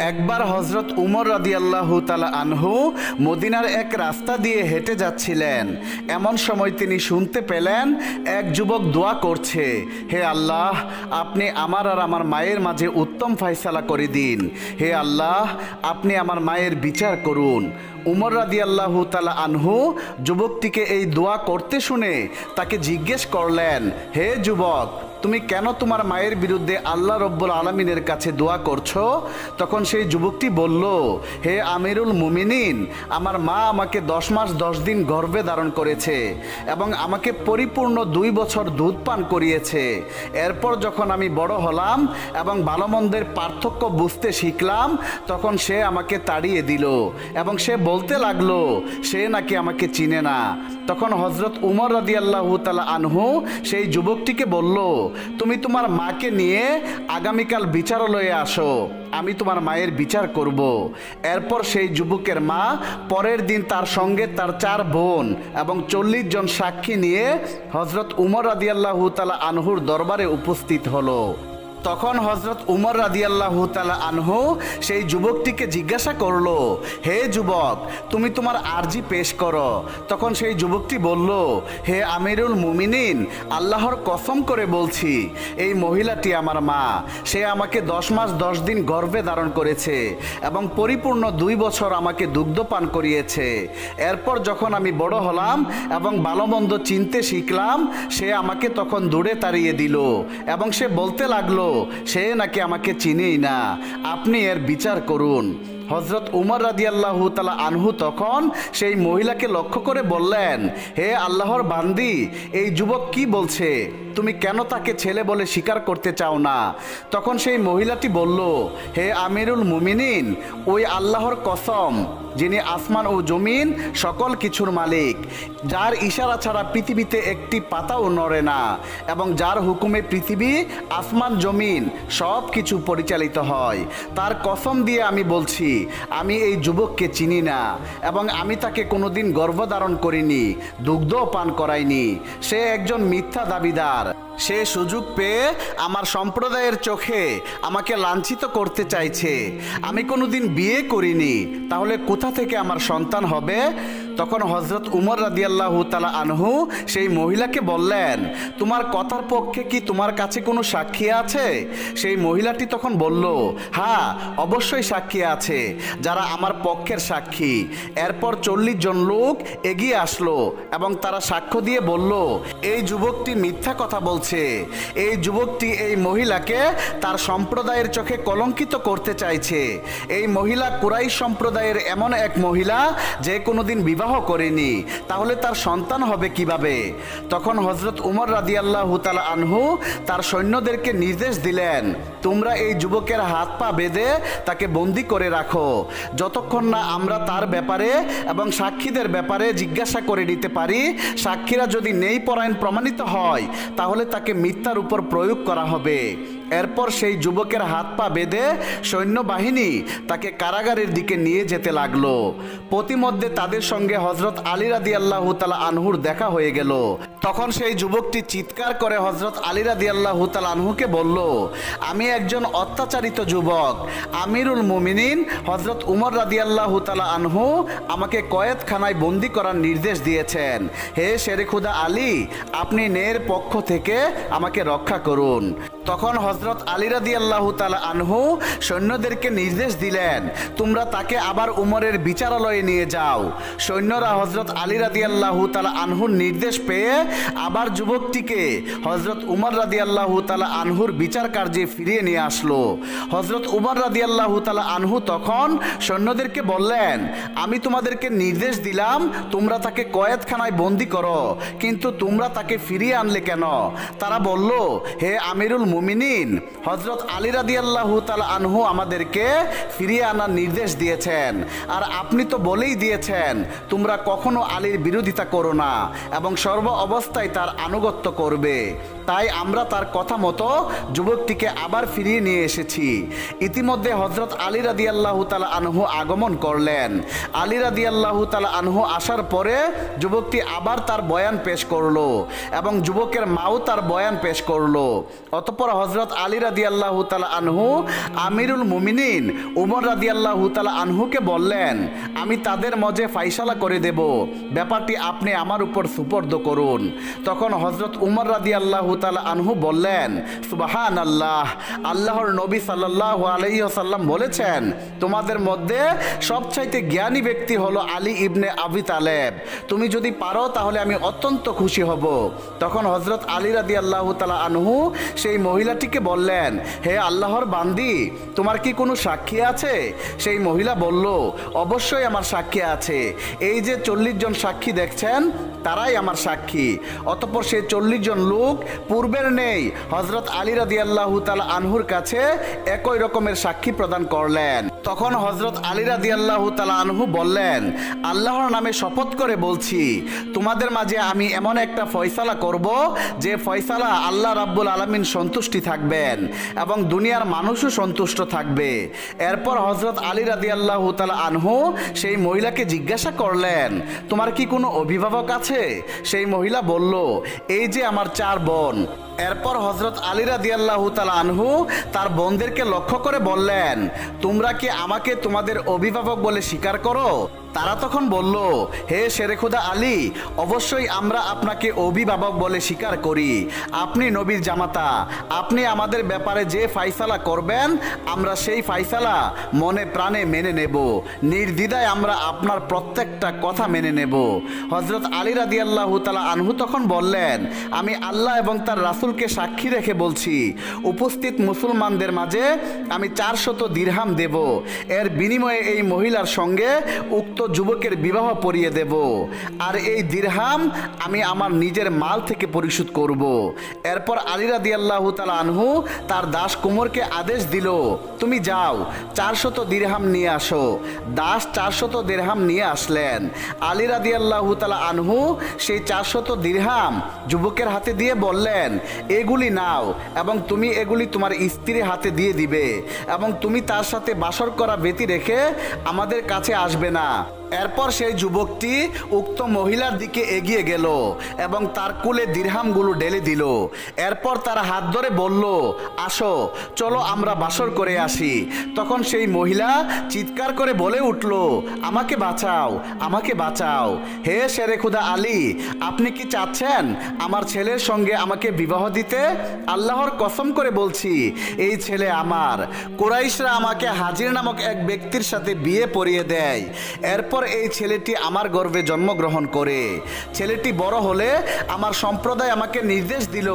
একবার হজরত উমর রাদিয়াল্লাহু তালা আনহু মদিনার এক রাস্তা দিয়ে হেঁটে যাচ্ছিলেন। এমন সময় তিনি শুনতে পেলেন, এক যুবক দোয়া করছে, হে আল্লাহ, আপনি আমার আর আমার মায়ের মাঝে উত্তম ফায়সালা করে দিন। হে আল্লাহ, আপনি আমার মায়ের বিচার করুন। উমর রাদিয়াল্লাহু তালা আনহু যুবকটিকে এই দোয়া করতে শুনে তাকে জিজ্ঞেস করলেন, হে যুবক তুমি কেন তোমার মায়ের বিরুদ্ধে আল্লাহ রব্বুল আলমিনের কাছে দোয়া করছ? তখন সেই যুবকটি বলল, হে আমিরুল মুমিনিন, আমার মা আমাকে দশ মাস দশ দিন গর্ভে ধারণ করেছে এবং আমাকে পরিপূর্ণ দুই বছর দুধ পান করিয়েছে। এরপর যখন আমি বড় হলাম এবং ভালো মন্দের পার্থক্য বুঝতে শিখলাম, তখন সে আমাকে তাড়িয়ে দিল এবং সে বলতে লাগল, সে নাকি আমাকে চিনে না। তখন হজরত উমর রাদি আল্লাহ তালা আনহু সেই যুবকটিকে বলল তুমি তোমার মাকে নিয়ে আগামীকাল বিচারালয়ে আসো। আমি তোমার মায়ের বিচার করব। এরপর সেই যুবকের মা পরের দিন তার সঙ্গে তার চার বোন এবং চল্লিশ জন সাক্ষী নিয়ে হজরত উমর রাদিয়াল্লাহু তালা আনহুর দরবারে উপস্থিত হলো। তখন হজরত উমর রাদিয়াল্লাহ তালা আনহু সেই যুবকটিকে জিজ্ঞাসা করল, হে যুবক, তুমি তোমার আর্জি পেশ করো। তখন সেই যুবকটি বলল, হে আমিরুল মুমিনিন, আল্লাহর কসম করে বলছি, এই মহিলাটি আমার মা। সে আমাকে দশ মাস দশ দিন গর্ভে ধারণ করেছে এবং পরিপূর্ণ দুই বছর আমাকে দুগ্ধপান করিয়েছে। এরপর যখন আমি বড় হলাম এবং ভালো মন্দ চিনতে শিখলাম, সে আমাকে তখন দূরে তাড়িয়ে দিল এবং সে বলতে লাগল সে নাকি আমাকে চিনেই না। আপনি এর বিচার করুন। হজরত উমর রাদিয়াল্লাহু তালা আনহু তখন সেই মহিলাকে লক্ষ্য করে বললেন, হে আল্লাহর বান্দি, এই যুবক কি বলছে? তুমি কেন তাকে ছেলে বলে স্বীকার করতে চাও না? তখন সেই মহিলাটি বলল, হে আমিরুল মুমিনিন, ওই আল্লাহর কসম যিনি আসমান ও জমিন সকল কিছুর মালিক, যার ইশারা ছাড়া পৃথিবীতে একটি পাতাও নড়ে না, এবং যার হুকুমে পৃথিবী, আসমান, জমিন সব কিছু পরিচালিত হয়। তার কসম দিয়ে আমি বলছি, আমি এই যুবককে চিনি না, এবং আমি তাকে কোনোদিন গর্ভধারণ করিনি, দুগ্ধও পান করাইনি। সে একজন মিথ্যা দাবিদার। সে সুযোগ পেয়ে আমার সম্প্রদায়ের চোখে আমাকে লাঞ্ছিত করতে চাইছে। আমি কোনোদিন বিয়ে করিনি, তাহলে কোথা থেকে আমার সন্তান হবে? তখন হজরত উমর রাদিয়াল্লাহু তালা আনহু সেই মহিলাকে বললেন, তোমার কথার পক্ষে কি তোমার কাছে কোনো সাক্ষী আছে? সেই মহিলাটি তখন বলল হ্যাঁ অবশ্যই সাক্ষী আছে, যারা আমার পক্ষের সাক্ষী। এরপর চল্লিশ জন লোক এগিয়ে আসলো এবং তারা সাক্ষ্য দিয়ে বলল, এই যুবকটি মিথ্যা কথা বলছে। এই যুবকটি এই মহিলাকে তার সম্প্রদায়ের চোখে কলঙ্কিত করতে চাইছে। এই মহিলা কুরাই সম্প্রদায়ের এমন এক মহিলা যে কোনোদিন বিবাহ করেনি, তাহলে তার সন্তান হবে কীভাবে? তখন হজরত উমর রাদিয়াল্লাহ তালা আনহু তার সৈন্যদেরকে নির্দেশ দিলেন, তোমরা এই যুবকের হাত পা বেঁধে তাকে বন্দি করে রাখো। যতক্ষণ না আমরা তার ব্যাপারে এবং সাক্ষীদের ব্যাপারে জিজ্ঞাসা করে নিতে পারি, সাক্ষীরা যদি নেই পরায়ণ প্রমাণিত হয়, তাহলে তাকে মিথ্যার উপর প্রয়োগ করা হবে। এরপর সেই যুবকের হাত পা বেঁধে সৈন্যবাহিনী তাকে কারাগারের দিকে নিয়ে যেতে লাগল। প্রতিমধ্যে তাদের সঙ্গে হজরত আলী রাদি আল্লাহ তালা আনহুর দেখা হয়ে গেল। তখন সেই যুবকটি চিৎকার করে হজরত আলী রাদি আল্লাহ আনহুকে বলল, আমি একজন অত্যাচারিত যুবক, আমিরুল মুমিনিন। হজরত উমর রাদি আল্লাহ তালা আনহু আমাকে কয়েদখানায় বন্দি করার নির্দেশ দিয়েছেন, হে শেরেখুদা আলী, আপনি নের পক্ষ থেকে আমাকে রক্ষা করুন। তখন হজরত আলী রাদি আল্লাহ তালা আনহু সৈন্যদেরকে নির্দেশ দিলেন, তোমরা তাকে আবার উমরের বিচারালয়ে নিয়ে যাও। সৈন্যরা হজরত আলী রাদি আল্লাহ তালা আনহুর নির্দেশ পেয়ে আবার যুবকটিকে হজরত উমর রাদি আল্লাহ তালা আনহুর বিচার কার্যে ফিরিয়ে নিয়ে আসলো। হজরত উমর রাদি আল্লাহ তালা আনহু তখন সৈন্যদেরকে বললেন, আমি তোমাদেরকে নির্দেশ দিলাম, তোমরা তাকে কয়েদখানায় বন্দি করো, কিন্তু তোমরা তাকে ফিরিয়ে আনলে কেন? তারা বলল, হে আমিরুল মুমিনিন হজরত আলী রাদি আল্লাহ আনহু আমাদেরকে ফিরিয়ে আনার নির্দেশ দিয়েছেন। আর আপনি তো বলেই দিয়েছেন, তোমরা কখনো আলীর বিরোধিতা করো না এবং সর্ব অবস্থায় তার আনুগত্য করবে। তাই আমরা তার কথা মতো যুবকটিকে আবার ফিরিয়ে নিয়ে এসেছি। ইতিমধ্যে হজরত আলী রাদি আল্লাহ তালা আনহু আগমন করলেন। আলী রাদি আল্লাহ তালা আনহু আসার পরে যুবকটি আবার তার বয়ান পেশ করল এবং যুবকের মাও তার বয়ান পেশ করল। অতপর হজরত আলী রাদি আল্লাহ তালা আনহু আমিরুল মুমিনিন উমর রাদি আল্লাহ তালা আনহুকে বললেন, আমি তাদের মজে ফাইসালা করে দেব। ব্যাপারটি আপনি আমার উপর সুপর্দ করুন। তখন হজরত উমর রাদি আল্লাহ তালা আনহু বললেন সুবাহান আল্লাহ আল্লাহর নবী সাল্লাহ আলহিহাসাল্লাম বলেছেন, তোমাদের মধ্যে সবচাইতে জ্ঞানী ব্যক্তি হলো আলী ইবনে আবি তালেব। তুমি যদি পারো তাহলে আমি অত্যন্ত খুশি হব। তখন হজরত আলী রাদি আল্লাহ তালা আনহু সেই মহিলাটিকে বললেন, হে আল্লাহর বান্দি, তোমার কি কোনো সাক্ষী আছে? সেই মহিলা বলল, অবশ্যই আমার সাক্ষী আছে। এই যে চল্লিশ জন সাক্ষী দেখছেন তারাই আমার সাক্ষী। অতপর সে চল্লিশ জন লোক পূর্বের নেই। হজরত আলী রাদিয়াল্লাহু তাল তালা আনহুর কাছে একই রকমের সাক্ষী প্রদান করলেন। তখন হজরত আলী রাদি আল্লাহ আনহু বললেন, আল্লাহর নামে শপথ করে বলছি, তোমাদের মাঝে আমি এমন একটা ফয়সালা করব যে ফয়সালা আল্লাহ রাব্বুল আলমিন সন্তুষ্টি থাকবেন এবং দুনিয়ার মানুষও সন্তুষ্ট থাকবে। এরপর হজরত আলী রাদি তালা আনহু সেই মহিলাকে জিজ্ঞাসা করলেন, তোমার কি কোনো অভিভাবক আছে? সেই মহিলা বলল, এই যে আমার চার বোন এরপর হজরত আলী রাদিয়াল্লাহু তালা আনহু তার বোনদেরকে লক্ষ্য করে বললেন, তোমরা কি আমাকে তোমাদের অভিভাবক বলে স্বীকার করো? তারা তখন বলল, হে শেরেখুদা আলী, অবশ্যই আমরা আপনাকে অভিভাবক বলে স্বীকার করি। আপনি নবীর জামাতা। আপনি আমাদের ব্যাপারে যে ফাইসালা করবেন, আমরা সেই ফাইসালা মনে প্রাণে মেনে নেব। নির্দ্বিধায় আমরা আপনার প্রত্যেকটা কথা মেনে নেব। হজরত আলী রাদি আল্লাহ তালা আনহু তখন বললেন, আমি আল্লাহ এবং তার রাসূলকে সাক্ষী রেখে বলছি, উপস্থিত মুসলমানদের মাঝে আমি চারশত দিরহাম দেব। এর বিনিময়ে এই মহিলার সঙ্গে উক্ত যুবকের বিবাহ পরিয়ে দেব। আর এই দিরহাম আমি আমার নিজের মাল থেকে পরিশোধ করব। এরপর আলী রাদি আল্লাহ তালা আনহু তার দাস কুমোরকে আদেশ দিল, তুমি যাও, চারশত দিরহাম নিয়ে আসো। দাস চারশত দিরহাম নিয়ে আসলেন। আলী রাদি আল্লাহ তালা আনহু সেই চারশত দিরহাম যুবকের হাতে দিয়ে বললেন, এগুলি নাও এবং তুমি এগুলি তোমার স্ত্রীর হাতে দিয়ে দিবে এবং তুমি তার সাথে বাসর করা ব্যতি রেখে আমাদের কাছে আসবে না। এরপর সেই যুবকটি উক্ত মহিলার দিকে এগিয়ে গেল এবং তার কুলে দিরহামগুলো ঢেলে দিল। এরপর তার হাত ধরে বলল, আসো, চলো আমরা বাসর করে আসি। তখন সেই মহিলা চিৎকার করে বলে উঠল, আমাকে বাঁচাও আমাকে বাঁচাও। হে শেরে খুদা আলী, আপনি কি চাচ্ছেন আমার ছেলের সঙ্গে আমাকে বিবাহ দিতে? আল্লাহর কসম করে বলছি, এই ছেলে আমার। কোরাইশরা আমাকে হাজির নামক এক ব্যক্তির সাথে বিয়ে পরিয়ে দেয়। এরপর এই ছেলেটি আমার গর্ভে জন্মগ্রহণ করে। ছেলেটি বড় হলে আমার সম্প্রদায় আমাকে নির্দেশ দিল,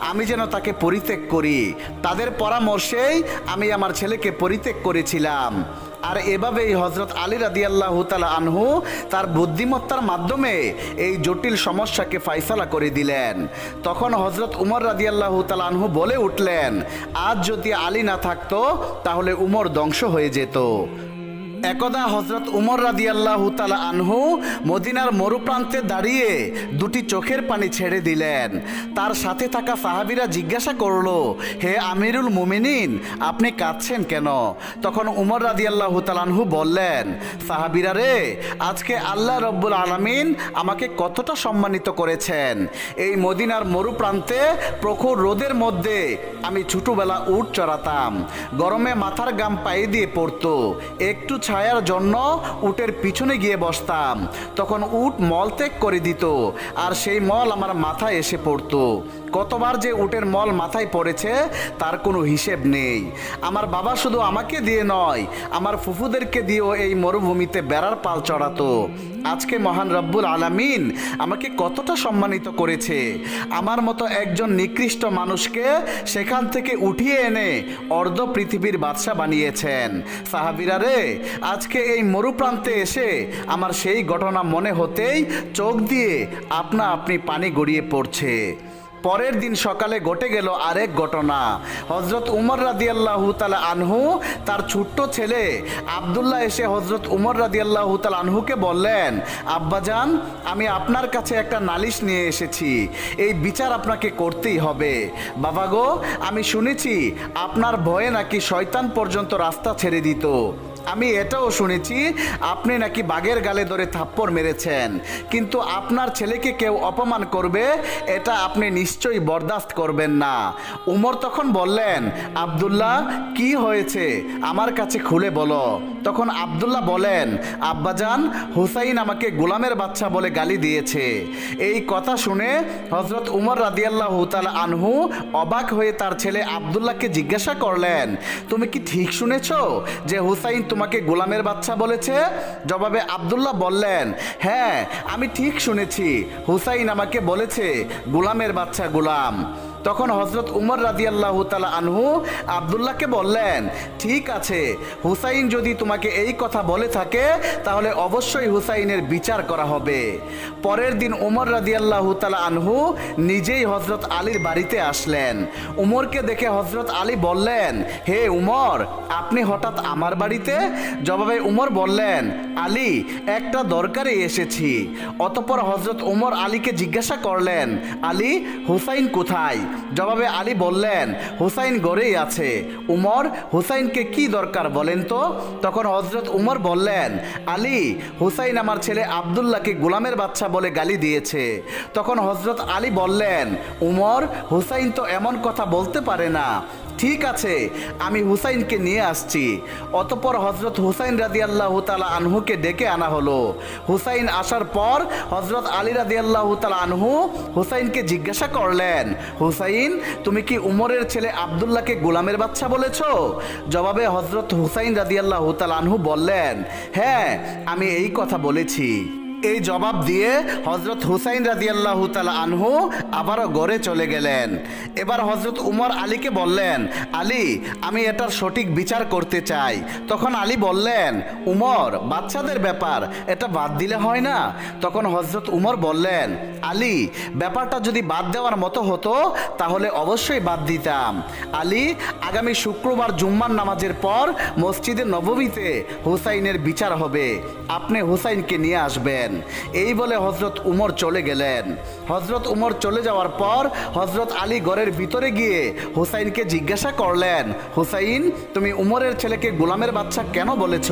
আমি যেন তাকে পরিত্যাগ করি। তাদের পরামর্শেই আমি আমার ছেলেকে পরিত্যাগ করেছিলাম। আর এভাবেই হজরত আলী রাদিয়াল্লাহু তাআলা আনহু তার বুদ্ধিমত্তার মাধ্যমে এই জটিল সমস্যাকে ফাইসালা করে দিলেন। তখন হজরত উমর রাদিয়াল্লাহু তাআলা আনহু বলে উঠলেন, আজ যদি আলী না থাকতো, তাহলে উমর ধ্বংস হয়ে যেত। একদা হজরত উমর রাদিয়াল্লাহু তালা আনহু মদিনার মরুপ্রান্তে দাঁড়িয়ে দুটি চোখের পানি ছেড়ে দিলেন। তার সাথে থাকা সাহাবিরা জিজ্ঞাসা করল, হে আমিরুল মুমিনিন, আপনি কাঁদছেন কেন? তখন উমর রাদিয়াল্লাহু তালানহু বললেন, সাহাবিরা রে, আজকে আল্লাহ রব্বুল আলামিন আমাকে কতটা সম্মানিত করেছেন। এই মদিনার মরুপ্রান্তে প্রখর রোদের মধ্যে আমি ছোটবেলা উট চড়াতাম। গরমে মাথার গাম পায়ে দিয়ে পড়তো। একটু ছায়ার জন্য উটের পিছনে গিয়ে বসতাম। তখন উট মল ত্যাগ করে দিত, আর সেই মল আমার মাথায় এসে পড়তো। কতবার যে উটের মল মাথায় পড়েছে, তার কোনো হিসেব নেই। আমার বাবা শুধু আমাকে দিয়ে নয়, আমার ফুফুদেরকে দিয়েও এই মরুভূমিতে বেড়ার পাল চড়াতো। আজকে মহান রব্বুল আলামিন আমাকে কতটা সম্মানিত করেছে। আমার মতো একজন নিকৃষ্ট মানুষকে সেখান থেকে উঠিয়ে এনে অর্ধ পৃথিবীর বাদশা বানিয়েছেন। সাহাবিরা রে, আজকে এই মরুপ্রান্তে এসে আমার সেই ঘটনা মনে হতেই চোখ দিয়ে আপনা আপনি পানি গড়িয়ে পড়ছে। পরের দিন সকালে ঘটে গেল আরেক ঘটনা। হজরত উমর রাদিয়াল্লাহু তালা আনহু, তার ছোট্ট ছেলে আবদুল্লাহ এসে হজরত উমর রাদিয়াল্লাহু তালা আনহুকে বললেন আব্বাজান আমি আপনার কাছে একটা নালিশ নিয়ে এসেছি। এই বিচার আপনাকে করতেই হবে। বাবা গো, আমি শুনেছি আপনার ভয়ে নাকি শয়তান পর্যন্ত রাস্তা ছেড়ে দিত। আমি এটাও শুনেছি, আপনি নাকি বাঘের গালে ধরে থাপ্পড় মেরেছেন। কিন্তু আপনার ছেলেকে কেউ অপমান করবে, এটা আপনি নিশ্চয়ই বরদাস্ত করবেন না। উমর তখন বললেন, আব্দুল্লাহ, কি হয়েছে? আমার কাছে খুলে বলো। তখন আব্দুল্লাহ বলেন, আব্বাজান, হুসাইন আমাকে গোলামের বাচ্চা বলে গালি দিয়েছে। এই কথা শুনে হজরত উমর রাদিয়াল্লাহু তাআলা আনহু অবাক হয়ে তার ছেলে আব্দুল্লাহকে জিজ্ঞাসা করলেন, তুমি কি ঠিক শুনেছ যে হুসাইন তোমাকে গোলামের বাচ্চা বলেছে? জবাবে আবদুল্লাহ বললেন হ্যাঁ আমি ঠিক শুনেছি। হুসাইন আমাকে বলেছে, গোলামের বাচ্চা গোলাম। তখন হজরত উমর রাদিয়াল্লাহু তালা আনহু আবদুল্লাহকে বললেন, ঠিক আছে, হুসাইন যদি তোমাকে এই কথা বলে থাকে, তাহলে অবশ্যই হুসাইনের বিচার করা হবে। পরের দিন উমর রাদিয়াল্লাহু তালা আনহু নিজেই হজরত আলীর বাড়িতে আসলেন। উমরকে দেখে হজরত আলী বললেন, হে উমর, আপনি হঠাৎ আমার বাড়িতে? জবাবে উমর বললেন, আলী, একটা দরকারে এসেছি। অতপর হজরত উমর আলীকে জিজ্ঞাসা করলেন, আলী, হুসাইন কোথায়? জবাবে আলী বললেন, হুসাইন গড়েই আছে। উমর, হুসাইনকে কি দরকার বলেন তো? তখন হজরত উমর বললেন, আলী, হুসাইন আমার ছেলে আবদুল্লাহকে গোলামের বাচ্চা বলে গালি দিয়েছে। তখন হজরত আলী বললেন, উমর, হুসাইন তো এমন কথা বলতে পারে না। ঠিক আছে, আমি হুসাইনকে নিয়ে আসছি। অতপর হজরত হুসাইন রাদি আল্লাহ তালা আনহুকে ডেকে আনা হলো। হুসাইন আসার পর হজরত আলী রাদি আল্লাহ তালা আনহু হুসাইনকে জিজ্ঞাসা করলেন, হুসাইন, তুমি কি উমরের ছেলে আবদুল্লাহকে গোলামের বাচ্চা বলেছ? জবাবে হজরত হুসাইন রাদি আল্লাহ তালা আনহু বললেন হ্যাঁ আমি এই কথা বলেছি। এই জবাব দিয়ে হজরত হুসাইন রাদিয়াল্লাহ তালা আনহু আবারও গড়ে চলে গেলেন। এবার হজরত উমর আলীকে বললেন, আলী, আমি এটার সঠিক বিচার করতে চাই। তখন আলী বললেন, উমর, বাচ্চাদের ব্যাপার, এটা বাদ দিলে হয় না। তখন হজরত উমর বললেন, আলী, ব্যাপারটা যদি বাদ দেওয়ার মতো হতো, তাহলে অবশ্যই বাদ দিতাম। আলী আগামী শুক্রবার জুম্মার নামাজের পর মসজিদে নবমীতে হুসাইনের বিচার হবে। আপনি হুসাইনকে নিয়ে আসবেন। এই বলে হজরত উমর চলে গেলেন। হজরত উমর চলে যাওয়ার পর হজরত আলী ঘরের ভিতরে গিয়ে হুসাইনকে জিজ্ঞাসা করলেন, হুসাইন, তুমি উমরের ছেলেকে গোলামের বাচ্চা কেন বলেছ?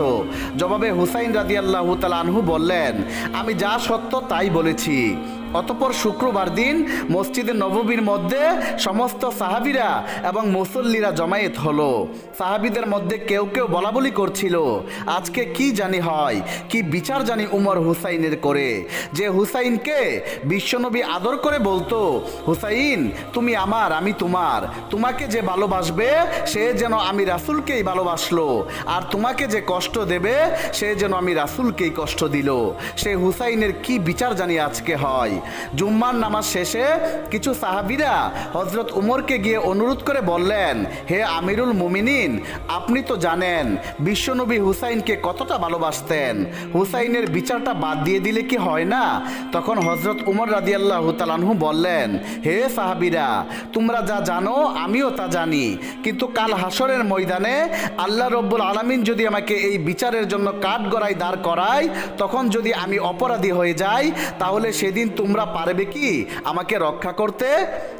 জবাবে হুসাইন রাদিয়াল্লাহু তাআলা আনহু বললেন, আমি যা সত্য তাই বলেছি। অতপর শুক্রবার দিন মসজিদে নববীর মধ্যে সমস্ত সাহাবিরা এবং মুসল্লিরা জমায়েত হলো। সাহাবিদের মধ্যে কেউ কেউ বলা বলি করছিল, আজকে কি জানি হয়, কি বিচার জানি উমর হুসাইনের করে। যে হুসাইনকে বিশ্বনবী আদর করে বলতো, হুসাইন, তুমি আমার, আমি তোমার। তোমাকে যে ভালোবাসবে, সে যেন আমি রাসুলকেই ভালোবাসলো। আর তোমাকে যে কষ্ট দেবে, সে যেন আমি রাসুলকেই কষ্ট দিল। সে হুসাইনের কি বিচার জানি আজকে হয়? জুম্মার নামাজ শেষে কিছু সাহাবিরা হজরত উমরকে গিয়ে অনুরোধ করে বললেন, হে আমিরুল মুমিনিন, আপনি তো জানেন বিশ্বনবী হুসাইনকে কতটা ভালোবাসতেন। হুসাইনের বিচারটা বাদ দিয়ে দিলে কি হয় না? তখন হজরত উমর রাদিয়াল্লাহু তালানহু বললেন, হে সাহাবিরা, তোমরা যা জানো আমিও তা জানি। কিন্তু কাল হাসরের ময়দানে আল্লাহ রব্বুল আলামিন যদি আমাকে এই বিচারের জন্য কাঠ গড়াই দাঁড় করায়, তখন যদি আমি অপরাধী হয়ে যাই, তাহলে সেদিন তোমরা পারবে কি? আমাকে রক্ষা করতে?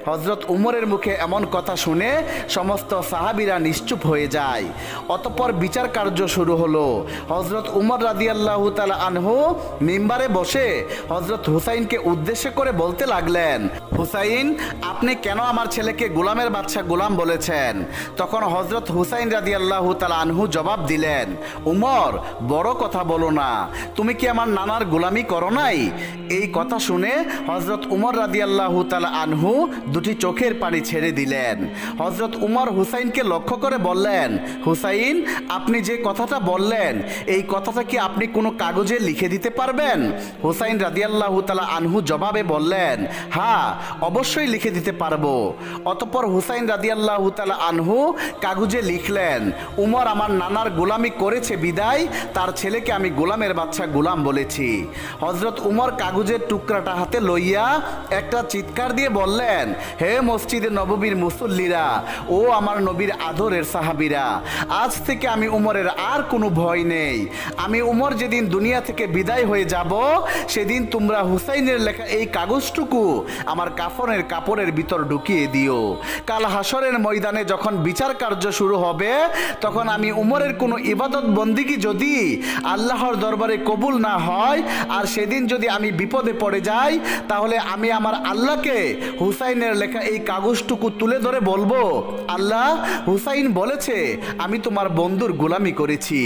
হজরত উমরের মুখে এমন কথা শুনে সমস্ত সাহাবিরা নিশ্চুপ হয়ে যায়। অতপর বিচার কার্য শুরু হলো। হজরত উমর রাদিয়াল্লাহু তালা আনহু মিম্বারে বসে হজরত হুসাইনকে উদ্দেশ্য করে বলতে লাগলেন, হুসাইন, আপনি কেন আমার ছেলেকে গোলামের বাদশা গোলাম বলেছেন? তখন হজরত হুসাইন রাদিয়াল্লাহু তাআলা আনহু জবাব দিলেন, উমর, বড় কথা বলো না। তুমি কি আমার নানার গোলামি করো নাই? এই কথা শুনে হজরত উমর রাদিয়াল্লাহু তাআলা আনহু দুটি চোখের পানি ছেড়ে দিলেন। হজরত উমর হুসাইনকে লক্ষ্য করে বললেন, হুসাইন, আপনি যে কথাটা বললেন, এই কথাটা কি আপনি কোনো কাগজে লিখে দিতে পারবেন? হুসাইন রাদিয়াল্লাহু তালা আনহু জবাবে বললেন হ্যাঁ অবশ্যই লিখে দিতে পারব। অতপর হুসাইন রাদিয়াল্লাহু তালা আনহু কাগজে লিখলেন, উমর আমার নানার গোলামি করেছে বিদায়, তার ছেলেকে আমি গোলামের বাচ্চা গোলাম বলেছি। হজরত উমর কাগজের টুকরাটা হাতে লইয়া একটা চিৎকার দিয়ে বললেন, হে মসজিদে নববীর মুসল্লিরা, ও আমার নবীর আদরের সাহাবিরা, আজ থেকে আমি উমরের আর কোনো ভয় নেই। আমি উমর যেদিন দুনিয়া থেকে বিদায় হয়ে যাব, সেদিন তোমরা হুসাইনের লেখা এই কাগজটুকু আমার কাফনের কাপড়ের ভিতর ঢুকিয়ে দিও। কাল হাসরের ময়দানে যখন বিচার কার্য শুরু হবে, তখন আমি উমরের কোনো ইবাদত বন্দিগি যদি আল্লাহর দরবারে কবুল না হয়, আর সেদিন যদি আমি বিপদে পড়ে যাই তাহলে আমি আমার আল্লাহকে হুসাইনের লেখা এই কাগজটুকু তুলে ধরে বলব, আল্লাহ হুসাইন বলেছে, আমি তোমার বন্ধুর গোলামি করেছি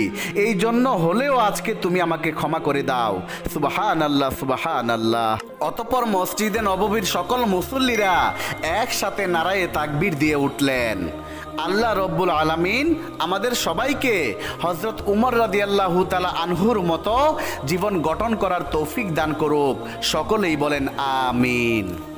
এই জন্য হলেও আজকে তুমি আমাকে ক্ষমা করে দাও। সুবাহান আল্লাহ সুবাহান আল্লাহ অতপর মসজিদে নববীর সকল মুসল্লিরা একসাথে নারায়ে তাকবির দিয়ে উঠলেন। আল্লাহ রব্বুল আলামিন আমাদের সবাইকে হজরত উমর রাদি আল্লাহ তালা আনহুর মতো জীবন গঠন করার তৌফিক দান করুক। সকলেই বলেন আমিন।